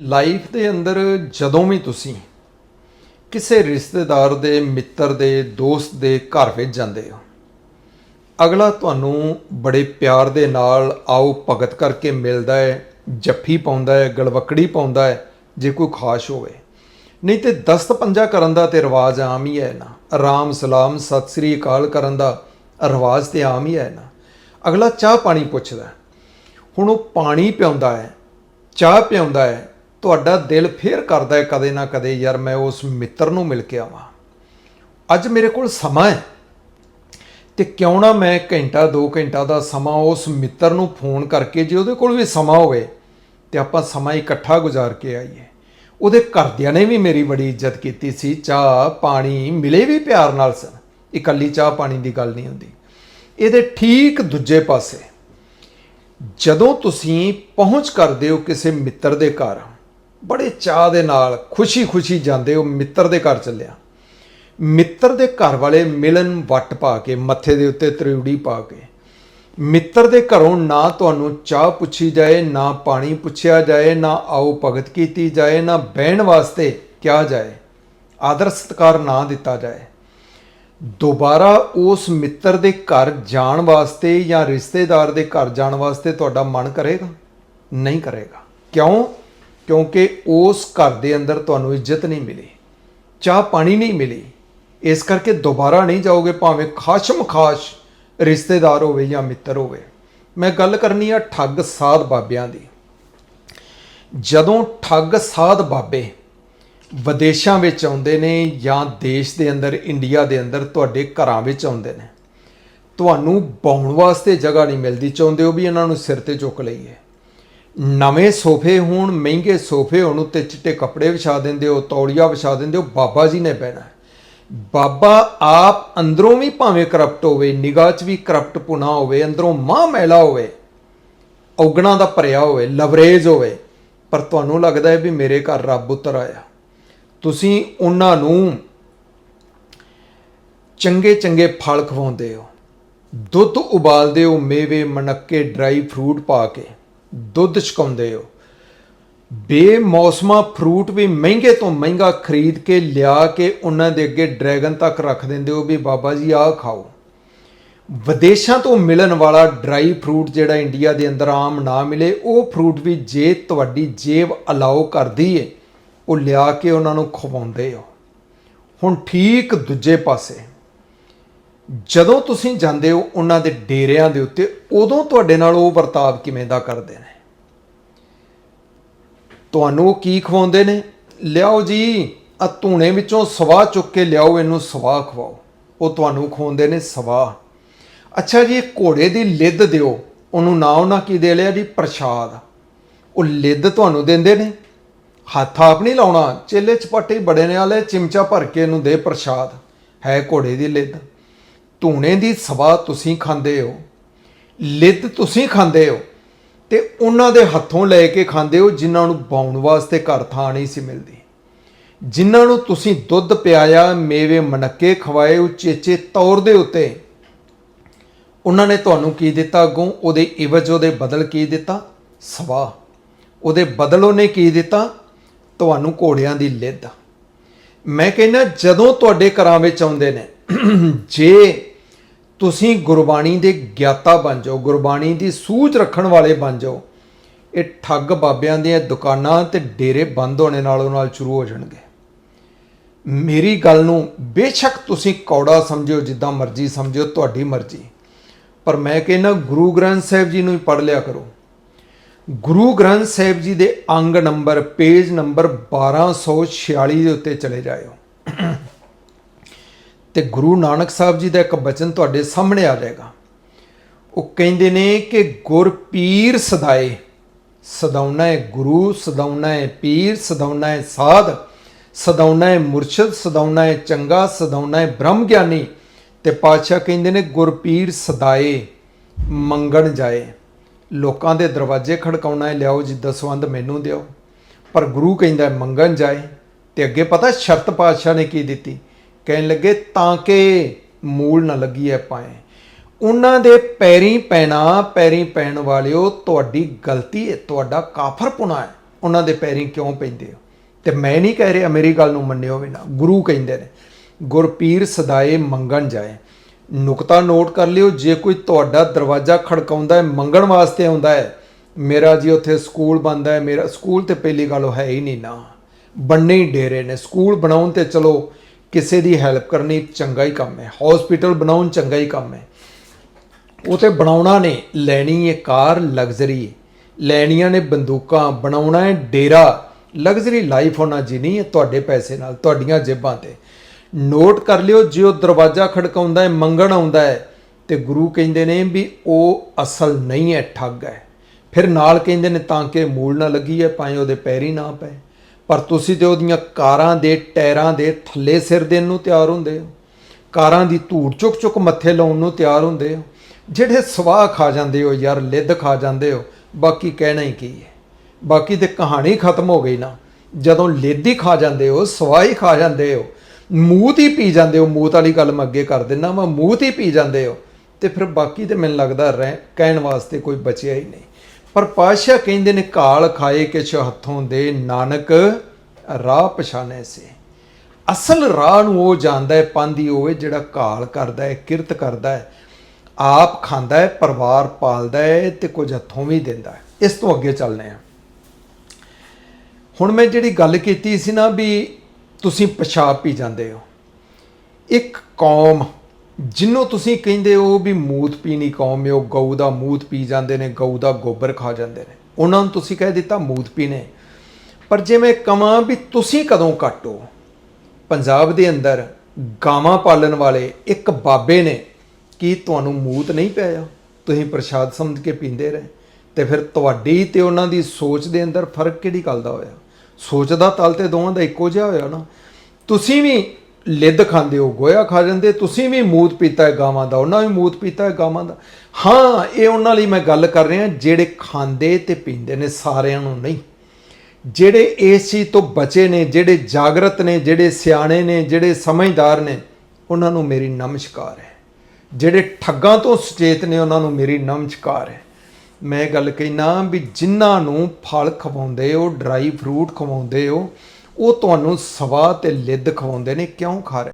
Life ਦੇ ਅੰਦਰ ਜਦੋਂ ਵੀ ਤੁਸੀਂ ਕਿਸੇ ਰਿਸ਼ਤੇਦਾਰ ਦੇ, ਮਿੱਤਰ ਦੇ, ਦੋਸਤ ਦੇ ਘਰ ਵਿੱਚ ਜਾਂਦੇ ਹੋ, ਅਗਲਾ ਤੁਹਾਨੂੰ ਬੜੇ ਪਿਆਰ ਦੇ ਨਾਲ ਆਓ ਭਗਤ ਕਰਕੇ ਮਿਲਦਾ ਹੈ, ਜੱਫੀ ਪਾਉਂਦਾ ਹੈ, ਗਲਵਕੜੀ ਪਾਉਂਦਾ ਹੈ, ਜੇ ਕੋਈ ਖਾਸ ਹੋਵੇ। ਨਹੀਂ ਤੇ ਦਸਤ ਪੰਜਾ ਕਰਨ ਦਾ ਤੇ ਰਿਵਾਜ ਆਮ ਹੀ ਹੈ ਨਾ। ਆਰਾਮ ਸਲਾਮ, ਸਤਿ ਸ੍ਰੀ ਅਕਾਲ ਕਰਨ ਦਾ ਰਿਵਾਜ ਤੇ ਆਮ ਹੀ ਹੈ ਨਾ। ਅਗਲਾ ਚਾਹ ਪਾਣੀ ਪੁੱਛਦਾ ਹੁਣ ਉਹ ਪਾਣੀ ਪਿਆਉਂਦਾ ਹੈ, ਚਾਹ ਪਿਆਉਂਦਾ ਹੈ ਤੁਹਾਡਾ ਦਿਲ ਫੇਰ ਕਰਦਾ ਹੈ ਕਦੇ ਨਾ ਕਦੇ, ਯਾਰ ਮੈਂ ਉਸ ਮਿੱਤਰ ਨੂੰ ਮਿਲ ਕੇ ਆਵਾਂ। ਅੱਜ ਮੇਰੇ ਕੋਲ ਸਮਾਂ ਹੈ ਤੇ ਕਿਉਂ ਨਾ ਮੈਂ ਘੰਟਾ 2 ਘੰਟਾ ਦਾ ਸਮਾਂ ਉਸ ਮਿੱਤਰ ਨੂੰ ਫੋਨ ਕਰਕੇ ਜੇ ਉਹਦੇ ਕੋਲ ਵੀ ਸਮਾਂ ਹੋਵੇ ਤੇ ਆਪਾਂ ਸਮਾਂ ਇਕੱਠਾ ਗੁਜ਼ਾਰ ਕੇ ਆਈਏ। ਉਹਦੇ ਘਰਦਿਆਂ ਨੇ ਵੀ ਮੇਰੀ ਬੜੀ ਇੱਜ਼ਤ ਕੀਤੀ ਸੀ, ਚਾਹ, ਪਾਣੀ ਮਿਲੇ ਵੀ ਪਿਆਰ ਨਾਲ ਸਨ। ਇਕੱਲੀ ਚਾਹ ਪਾਣੀ ਦੀ ਗੱਲ ਨਹੀਂ ਹੁੰਦੀ। ਇਹਦੇ ਠੀਕ ਦੂਜੇ ਪਾਸੇ, ਜਦੋਂ ਤੁਸੀਂ ਪਹੁੰਚ ਕਰਦੇ ਹੋ ਕਿਸੇ ਮਿੱਤਰ ਦੇ ਘਰ ਬੜੇ ਚਾਹ ਦੇ ਨਾਲ ਖੁਸ਼ੀ-ਖੁਸ਼ੀ ਜਾਂਦੇ ਉਹ ਮਿੱਤਰ ਦੇ ਘਰ ਚੱਲਿਆ ਮਿੱਤਰ ਦੇ ਘਰ ਵਾਲੇ ਮਿਲਨ ਵੱਟ ਪਾ ਕੇ, ਮੱਥੇ ਦੇ ਉੱਤੇ ਤ੍ਰਿਉੜੀ ਪਾ ਕੇ। ਮਿੱਤਰ ਦੇ ਘਰੋਂ ਨਾ ਤੁਹਾਨੂੰ ਚਾਹ ਪੁੱਛੀ ਜਾਏ, ਨਾ ਪਾਣੀ ਪੁੱਛਿਆ ਜਾਏ, ਨਾ ਆਓ ਭਗਤ ਕੀਤੀ ਜਾਏ, ਨਾ ਬਹਿਣ ਵਾਸਤੇ ਕਿਹਾ ਜਾਏ। ਆਦਰ ਸਤਕਾਰ ਨਾ ਦਿੱਤਾ ਜਾਏ। ਦੁਬਾਰਾ ਉਸ ਮਿੱਤਰ ਦੇ ਘਰ ਜਾਣ ਵਾਸਤੇ ਜਾਂ ਰਿਸ਼ਤੇਦਾਰ ਦੇ ਘਰ ਜਾਣ ਵਾਸਤੇ ਤੁਹਾਡਾ ਮਨ ਕਰੇਗਾ? ਨਹੀਂ ਕਰੇਗਾ। ਕਿਉਂ? ਕਿਉਂਕਿ ਉਸ ਘਰ ਦੇ ਅੰਦਰ ਤੁਹਾਨੂੰ ਇੱਜ਼ਤ ਨਹੀਂ ਮਿਲੀ, ਚਾਹ ਪਾਣੀ ਨਹੀਂ ਮਿਲੀ, ਇਸ ਕਰਕੇ ਦੁਬਾਰਾ ਨਹੀਂ ਜਾਓਗੇ, ਭਾਵੇਂ ਖਾਸ਼ਮ ਖਾਸ਼ ਰਿਸ਼ਤੇਦਾਰ ਹੋਵੇ ਜਾਂ ਮਿੱਤਰ ਹੋਵੇ। ਮੈਂ ਗੱਲ ਕਰਨੀ ਆ ਠੱਗ ਸਾਧ ਬਾਬਿਆਂ ਦੀ। ਜਦੋਂ ਠੱਗ ਸਾਧ ਬਾਬੇ ਵਿਦੇਸ਼ਾਂ ਵਿੱਚ ਆਉਂਦੇ ਨੇ ਜਾਂ ਦੇਸ਼ ਦੇ ਅੰਦਰ, ਇੰਡੀਆ ਦੇ ਅੰਦਰ, ਤੁਹਾਡੇ ਘਰਾਂ ਵਿੱਚ ਆਉਂਦੇ ਨੇ, ਤੁਹਾਨੂੰ ਬੌਣ ਵਾਸਤੇ ਜਗ੍ਹਾ ਨਹੀਂ ਮਿਲਦੀ, ਚਾਹੁੰਦੇ ਹੋ ਵੀ ਇਹਨਾਂ ਨੂੰ ਸਿਰ ਤੇ ਚੁੱਕ ਲਈਏ। ਨਵੇਂ ਸੋਫੇ ਹੋਣ, ਮਹਿੰਗੇ ਸੋਫੇ ਹੋਣ ਉੱਤੇ ਚਿੱਟੇ ਕੱਪੜੇ ਵਿਛਾ ਦਿੰਦੇ ਹੋ, ਤੌਲੀਆ ਵਿਛਾ ਦਿੰਦੇ ਹੋ, ਬਾਬਾ ਜੀ ਨੇ ਬਹਿਣਾ ਬਾਬਾ ਆਪ ਅੰਦਰੋਂ ਵੀ ਭਾਵੇਂ ਕਰਪਟ ਹੋਵੇ, ਨਿਗਾਹ 'ਚ ਵੀ ਕਰਪਟ ਪੁਣਾ ਹੋਵੇ, ਅੰਦਰੋਂ ਮਾਂ ਮੈਲਾ ਹੋਵੇ, ਔਗਣਾ ਦਾ ਭਰਿਆ ਹੋਵੇ ਲਵਰੇਜ ਹੋਵੇ, ਪਰ ਤੁਹਾਨੂੰ ਲੱਗਦਾ ਹੈ ਵੀ ਮੇਰੇ ਘਰ ਰੱਬ ਉਤਰ ਆਇਆ। ਤੁਸੀਂ ਉਹਨਾਂ ਨੂੰ ਚੰਗੇ ਚੰਗੇ ਫਲ ਖਵਾਉਂਦੇ ਹੋ, ਦੁੱਧ ਉਬਾਲਦੇ ਹੋ, ਮੇਵੇ ਮਨੱਕੇ ਡਰਾਈ ਫਰੂਟ ਪਾ ਕੇ। ਦੁੱਧ ਛਕਾਉਂਦੇ ਹੋ। ਬੇਮੌਸਮਾ ਫਰੂਟ ਵੀ ਮਹਿੰਗੇ ਤੋਂ ਮਹਿੰਗਾ ਖਰੀਦ ਕੇ ਲਿਆ ਕੇ ਉਹਨਾਂ ਦੇ ਅੱਗੇ ਡਰੈਗਨ ਤੱਕ ਰੱਖ ਦਿੰਦੇ ਹੋ ਵੀ ਬਾਬਾ ਜੀ ਆਹ ਖਾਓ। ਵਿਦੇਸ਼ਾਂ ਤੋਂ ਮਿਲਣ ਵਾਲਾ ਡਰਾਈ ਫਰੂਟ ਜਿਹੜਾ ਇੰਡੀਆ ਦੇ ਅੰਦਰ ਆਮ ਨਾ ਮਿਲੇ, ਉਹ ਫਰੂਟ ਵੀ ਜੇ ਤੁਹਾਡੀ ਜੇਬ ਅਲਾਉ ਕਰਦੀ ਏ, ਉਹ ਲਿਆ ਕੇ ਉਹਨਾਂ ਨੂੰ ਖਵਾਉਂਦੇ ਹੋ। ਹੁਣ ਠੀਕ ਦੂਜੇ ਪਾਸੇ ਜਦੋਂ ਤੁਸੀਂ ਜਾਂਦੇ ਹੋ ਉਹਨਾਂ ਦੇ ਡੇਰਿਆਂ ਦੇ ਉੱਤੇ, ਉਦੋਂ ਤੁਹਾਡੇ ਨਾਲ ਉਹ ਵਰਤਾਵ ਕਿਵੇਂ ਦਾ ਕਰਦੇ ਨੇ? ਤੁਹਾਨੂੰ ਉਹ ਕੀ ਖਵਾਉਂਦੇ ਨੇ? ਲਿਆਓ ਜੀ ਆ ਧੂਣੇ ਵਿੱਚੋਂ ਸਵਾਹ ਚੁੱਕ ਕੇ ਲਿਆਓ, ਇਹਨੂੰ ਸਵਾਹ ਖਵਾਓ। ਉਹ ਤੁਹਾਨੂੰ ਖਵਾਉਂਦੇ ਨੇ ਸਵਾਹ। ਅੱਛਾ ਜੀ ਘੋੜੇ ਦੀ ਲਿੱਦ ਦਿਓ। ਉਹਨੂੰ ਨਾ ਉਹਨਾਂ ਕੀ ਦੇ ਲਿਆ ਜੀ? ਪ੍ਰਸ਼ਾਦ। ਉਹ ਲਿੱਦ ਤੁਹਾਨੂੰ ਦਿੰਦੇ ਨੇ। ਹੱਥ ਆਪ ਨਹੀਂ ਲਾਉਣਾ। ਚੇਲੇ ਚਪਾਟੇ ਬੜੇ ਨੇ ਵਾਲੇ, ਚਿਮਚਾ ਭਰ ਕੇ ਇਹਨੂੰ ਦੇ ਪ੍ਰਸ਼ਾਦ। ਹੈ ਘੋੜੇ ਦੀ ਲਿੱਦ। ਧੂਣੇ ਦੀ ਸਵਾਹ ਤੁਸੀਂ ਖਾਂਦੇ ਹੋ, ਲਿੱਦ ਤੁਸੀਂ ਖਾਂਦੇ ਹੋ, ਤੇ ਉਹਨਾਂ ਦੇ ਹੱਥੋਂ ਲੈ ਕੇ ਖਾਂਦੇ ਹੋ ਜਿਨ੍ਹਾਂ ਨੂੰ ਬਾਉਣ ਵਾਸਤੇ ਘਰ ਥਾਂ ਨਹੀਂ ਸੀ ਮਿਲਦੀ। ਜਿਨ੍ਹਾਂ ਨੂੰ ਤੁਸੀਂ ਦੁੱਧ ਪਿਆਇਆ, ਮੇਵੇ ਮਨੱਕੇ ਖਵਾਏ ਉਚੇਚੇ ਤੌਰ ਦੇ ਉੱਤੇ। ਉਹਨਾਂ ਨੇ ਤੁਹਾਨੂੰ ਕੀ ਦਿੱਤਾ ਅੱਗੋਂ? ਉਹਦੇ ਇਵਜ ਉਹਦੇ ਬਦਲ ਕੀ ਦਿੱਤਾ? ਸਵਾਹ। ਉਹਦੇ ਬਦਲ ਉਹਨੇ ਕੀ ਦਿੱਤਾ? ਤੁਹਾਨੂੰ ਘੋੜਿਆਂ ਦੀ ਲਿੱਦ। ਮੈਂ ਕਹਿੰਦਾ, ਜਦੋਂ ਤੁਹਾਡੇ ਘਰਾਂ ਵਿੱਚ ਆਉਂਦੇ ਨੇ, ਜੇ ਤੁਸੀਂ ਗੁਰਬਾਣੀ ਦੇ ਗਿਆਤਾ ਬਣ ਜਾਓ, ਗੁਰਬਾਣੀ ਦੀ ਸੂਝ ਰੱਖਣ ਵਾਲੇ ਬਣ ਜਾਓ। ਇਹ ਠੱਗ ਬਾਬਿਆਂ ਦੀਆਂ ਦੁਕਾਨਾਂ ਤੇ ਡੇਰੇ ਬੰਦ ਹੋਣੇ ਨਾਲੋਂ ਨਾਲ ਸ਼ੁਰੂ ਹੋ ਜਾਣਗੇ। ਮੇਰੀ ਗੱਲ ਨੂੰ ਬੇਸ਼ੱਕ ਤੁਸੀਂ ਕੌੜਾ ਸਮਝਿਓ, ਜਿੱਦਾਂ ਮਰਜ਼ੀ ਸਮਝਿਓ, ਤੁਹਾਡੀ ਮਰਜ਼ੀ। ਪਰ ਮੈਂ ਕਹਿੰਦਾ, ਗੁਰੂ ਗ੍ਰੰਥ ਸਾਹਿਬ ਜੀ ਨੂੰ ਹੀ ਪੜ੍ਹ ਲਿਆ ਕਰੋ। ਗੁਰੂ ਗ੍ਰੰਥ ਸਾਹਿਬ ਜੀ ਦੇ ਅੰਗ ਨੰਬਰ, ਪੇਜ ਨੰਬਰ 1246 ਦੇ ਉੱਤੇ ਚਲੇ ਜਾਇਓ। ਤੇ ਗੁਰੂ ਨਾਨਕ ਸਾਹਿਬ ਜੀ ਦਾ ਇੱਕ ਬਚਨ ਤੁਹਾਡੇ ਸਾਹਮਣੇ ਆ ਜਾਏਗਾ। ਉਹ ਕਹਿੰਦੇ ਨੇ ਕਿ ਗੁਰ ਪੀਰ ਸਦਾਏ, ਸਦਾਉਣਾ ਹੈ ਗੁਰੂ, ਸਦਾਉਣਾ ਹੈ ਪੀਰ, ਸਦਾਉਣਾ ਹੈ ਸਾਧ, ਸਦਾਉਣਾ ਹੈ ਮੁਰਸ਼ਿਦ, ਸਦਾਉਣਾ ਹੈ ਚੰਗਾ, ਸਦਾਉਣਾ ਹੈ ਬ੍ਰਹਮ ਗਿਆਨੀ ਤੇ ਪਾਤਸ਼ਾਹ ਕਹਿੰਦੇ ਨੇ ਗੁਰਪੀਰ ਸਦਾਏ, ਮੰਗਣ ਜਾਏ। ਲੋਕਾਂ ਦੇ ਦਰਵਾਜ਼ੇ ਖੜਕਾਉਣਾ ਹੈ, ਲਿਆਓ ਜੀ ਦਸਵੰਦ ਮੈਨੂੰ ਦਿਓ। ਪਰ ਗੁਰੂ ਕਹਿੰਦਾ ਮੰਗਣ ਜਾਏ। ਤੇ ਅੱਗੇ ਪਤਾ ਸ਼ਰਤ ਪਾਤਸ਼ਾਹ ਨੇ ਕੀ ਦਿੱਤੀ? ਕਹਿਣ ਲੱਗੇ, ਤਾਂ ਕਿ ਮੂਲ ਨਾ ਲੱਗੀ ਐ ਪਾਏ। ਉਹਨਾਂ ਦੇ ਪੈਰੀ ਪੈਣਾ, ਪੈਰੀ ਪੈਣ ਵਾਲਿਓ, ਤੁਹਾਡੀ ਗਲਤੀ ਹੈ ਤੁਹਾਡਾ ਕਾਫਰਪੁਣਾ ਹੈ ਉਹਨਾਂ ਦੇ ਪੈਰੀ ਕਿਉਂ ਪੈਂਦੇ ਹੋ? ਤੇ ਮੈਂ ਨਹੀਂ ਕਹਿ ਰਿਹਾ, ਮੇਰੀ ਗੱਲ ਨੂੰ ਮੰਨਿਓ ਵੀ ਨਾ। ਗੁਰੂ ਕਹਿੰਦੇ ਨੇ, ਗੁਰਪੀਰ ਸਦਾਏ ਮੰਗਣ ਜਾਏ। ਨੁਕਤਾ ਨੋਟ ਕਰ ਲਿਓ, ਜੇ ਕੋਈ ਤੁਹਾਡਾ ਦਰਵਾਜ਼ਾ ਖੜਕਾਉਂਦਾ ਹੈ ਮੰਗਣ ਵਾਸਤੇ ਆਉਂਦਾ ਹੈ ਮੇਰਾ ਜੀ ਉੱਥੇ ਸਕੂਲ ਬੰਦਾ ਹੈ ਮੇਰਾ ਸਕੂਲ ਤੇ ਪਹਿਲੀ ਗੱਲ ਉਹ ਹੈ ਹੀ ਨਹੀਂ ਨਾ। ਬੰਨੇ ਹੀ ਡੇਰੇ ਨੇ। ਸਕੂਲ ਬਣਾਉਣ ਤੇ ਚਲੋ ਕਿਸੇ ਦੀ ਹੈਲਪ ਕਰਨੀ ਚੰਗਾ ਹੀ ਕੰਮ ਹੈ। ਹਸਪੀਟਲ ਬਣਾਉਣ ਚੰਗਾ ਹੀ ਕੰਮ ਹੈ। ਉਹ ਤੇ ਬਣਾਉਣਾ ਨੇ, ਲੈਣੀ ਹੈ ਕਾਰ ਲਗਜ਼ਰੀ ਲੈਣੀਆਂ ਨੇ ਬੰਦੂਕਾਂ, ਬਣਾਉਣਾ ਹੈ ਡੇਰਾ। ਲਗਜ਼ਰੀ ਲਾਈਫ ਹੋਣਾ ਜੀਣੀ ਹੈ, ਤੁਹਾਡੇ ਪੈਸੇ ਨਾਲ, ਤੁਹਾਡੀਆਂ ਜੇਬਾਂ ਤੇ। ਨੋਟ ਕਰ ਲਿਓ, ਜੇ ਉਹ ਦਰਵਾਜ਼ਾ ਖੜਕਾਉਂਦਾ ਹੈ, ਮੰਗਣ ਆਉਂਦਾ ਹੈ, ਤੇ ਗੁਰੂ ਕਹਿੰਦੇ ਨੇ ਵੀ ਉਹ ਅਸਲ ਨਹੀਂ ਹੈ, ਠੱਗ ਹੈ। ਫਿਰ ਨਾਲ ਕਹਿੰਦੇ ਨੇ, ਤਾਂ ਕਿ ਮੂਲ ਨਾ ਲੱਗੀ ਹੈ, ਭਾਵੇਂ ਉਹਦੇ ਪੈਰੀ ਨਾ ਪਏ। ਪਰ ਤੁਸੀਂ ਤੇ ਉਹਦੀਆਂ ਕਾਰਾਂ ਦੇ ਟਾਇਰਾਂ ਦੇ ਥੱਲੇ ਸਿਰ ਦੇਣ ਨੂੰ ਤਿਆਰ ਹੁੰਦੇ ਹੋ। ਕਾਰਾਂ ਦੀ ਧੂੜ ਚੁੱਕ ਚੁੱਕ ਮੱਥੇ ਲਾਉਣ ਨੂੰ ਤਿਆਰ ਹੁੰਦੇ ਹੋ। ਜਿਹੜੇ ਸਵਾਹ ਖਾ ਜਾਂਦੇ ਹੋ ਯਾਰ, ਲਿੱਦ ਖਾ ਜਾਂਦੇ ਹੋ, ਬਾਕੀ ਕਹਿਣਾ ਹੀ ਕੀ ਹੈ? ਬਾਕੀ ਤੇ ਕਹਾਣੀ ਖਤਮ ਹੋ ਗਈ ਨਾ। ਜਦੋਂ ਲਿੱਦ ਹੀ ਖਾ ਜਾਂਦੇ ਹੋ, ਸਵਾਹ ਹੀ ਖਾ ਜਾਂਦੇ ਹੋ, ਮੂੰਹ ਹੀ ਪੀ ਜਾਂਦੇ ਹੋ, ਮੂੰਹ ਵਾਲੀ ਗੱਲ ਮੈਂ ਅੱਗੇ ਕਰ ਦਿੰਦਾ ਮੈਂ ਮੂੰਹ ਹੀ ਪੀ ਜਾਂਦੇ ਹੋ, ਤੇ ਫਿਰ ਬਾਕੀ ਤੇ ਮੈਨੂੰ ਲੱਗਦਾ ਰਹਿ, ਕਹਿਣ ਵਾਸਤੇ ਕੋਈ ਬਚਿਆ ਹੀ ਨਹੀਂ। ਪਰ ਪਾਤਸ਼ਾਹ ਕਹਿੰਦੇ ਨੇ ਕਾਲ ਖਾਏ ਕਿਛ ਹੱਥੋਂ ਦੇ ਨਾਨਕ ਰਾਹ ਪਛਾਣੇ ਸੇ। ਅਸਲ ਰਾਹ ਨੂੰ ਉਹ ਜਾਂਦਾ ਹੈ ਪਾਂਦੀ ਹੋਵੇ ਜਿਹੜਾ ਕਾਲ ਕਰਦਾ ਹੈ, ਕਿਰਤ ਕਰਦਾ ਹੈ, ਆਪ ਖਾਂਦਾ ਹੈ, ਪਰਿਵਾਰ ਪਾਲਦਾ ਹੈ ਤੇ ਕੁਝ ਹੱਥੋਂ ਵੀ ਦਿੰਦਾ ਹੈ। ਇਸ ਤੋਂ ਅੱਗੇ ਚੱਲਦੇ ਹਾਂ। ਹੁਣ ਮੈਂ ਜਿਹੜੀ ਗੱਲ ਕੀਤੀ ਸੀ ਨਾ ਵੀ ਤੁਸੀਂ ਪਿਸ਼ਾਬ ਪੀ ਜਾਂਦੇ ਹੋ। ਇੱਕ ਕੌਮ ਜਿਹਨੂੰ ਤੁਸੀਂ ਕਹਿੰਦੇ ਹੋ ਵੀ ਮੂਤ ਪੀਣੀ ਕੌਮ ਹੈ, ਉਹ ਗਊ ਦਾ ਮੂਤ ਪੀ ਜਾਂਦੇ ਨੇ, ਗਊ ਦਾ ਗੋਬਰ ਖਾ ਜਾਂਦੇ ਨੇ। ਉਹਨਾਂ ਨੂੰ ਤੁਸੀਂ ਕਹਿ ਦਿੱਤਾ ਮੂਤ ਪੀਣੇ। ਪਰ ਜੇ ਮੈਂ ਕਮਾਂ ਵੀ ਤੁਸੀਂ ਕਦੋਂ ਕੱਟੋ ਪੰਜਾਬ ਦੇ ਅੰਦਰ ਗਾਵਾਂ ਪਾਲਣ ਵਾਲੇ ਇੱਕ ਬਾਬੇ ਨੇ ਕੀ ਤੁਹਾਨੂੰ ਮੂਤ ਨਹੀਂ ਪਿਆ ਤੁਸੀਂ ਪ੍ਰਸ਼ਾਦ ਸਮਝ ਕੇ ਪੀਂਦੇ ਰਹੇ। ਤੇ ਫਿਰ ਤੁਹਾਡੀ ਤੇ ਉਹਨਾਂ ਦੀ ਸੋਚ ਦੇ ਅੰਦਰ ਫ਼ਰਕ ਕਿਹੜੀ ਗੱਲ ਦਾ ਹੋਇਆ? ਸੋਚ ਦਾ ਤਲ ਤੇ ਦੋਵਾਂ ਦਾ ਇੱਕੋ ਜਿਹਾ ਹੋਇਆ ਨਾ। ਤੁਸੀਂ ਵੀ ਲਿੱਦ ਖਾਂਦੇ ਹੋ, ਗੋਇਆ ਖਾ ਜਾਂਦੇ, ਤੁਸੀਂ ਵੀ ਮੂਤ ਪੀਤਾ ਹੈ ਗਾਵਾਂ ਦਾ, ਉਹਨਾਂ ਵੀ ਮੂਤ ਪੀਤਾ ਹੈ ਗਾਵਾਂ ਦਾ। ਹਾਂ, ਇਹ ਉਹਨਾਂ ਲਈ ਮੈਂ ਗੱਲ ਕਰ ਰਿਹਾ, ਜਿਹੜੇ ਖਾਂਦੇ ਤੇ ਪੀਂਦੇ ਨੇ ਸਾਰਿਆਂ ਨੂੰ ਨਹੀਂ। ਜਿਹੜੇ ਇਸ ਚੀਜ਼ ਤੋਂ ਬਚੇ ਨੇ, ਜਿਹੜੇ ਜਾਗਰਤ ਨੇ, ਜਿਹੜੇ ਸਿਆਣੇ ਨੇ, ਜਿਹੜੇ ਸਮਝਦਾਰ ਨੇ, ਉਹਨਾਂ ਨੂੰ ਮੇਰੀ ਨਮਸਕਾਰ ਹੈ। ਜਿਹੜੇ ਠੱਗਾਂ ਤੋਂ ਸੁਚੇਤ ਨੇ, ਉਹਨਾਂ ਨੂੰ ਮੇਰੀ ਨਮਸਕਾਰ ਹੈ। ਮੈਂ ਗੱਲ ਕਹਿਣਾ ਵੀ ਜਿਨ੍ਹਾਂ ਨੂੰ ਫਲ ਖਵਾਉਂਦੇ ਹੋ, ਡਰਾਈ ਫਰੂਟ ਖਵਾਉਂਦੇ ਹੋ ਉਹ ਤੁਹਾਨੂੰ ਸਵਾਹ ਤੇ ਲਿੱਦ ਖਵਾਉਂਦੇ ਨੇ ਕਿਉਂ ਖਾ ਰਹੇ?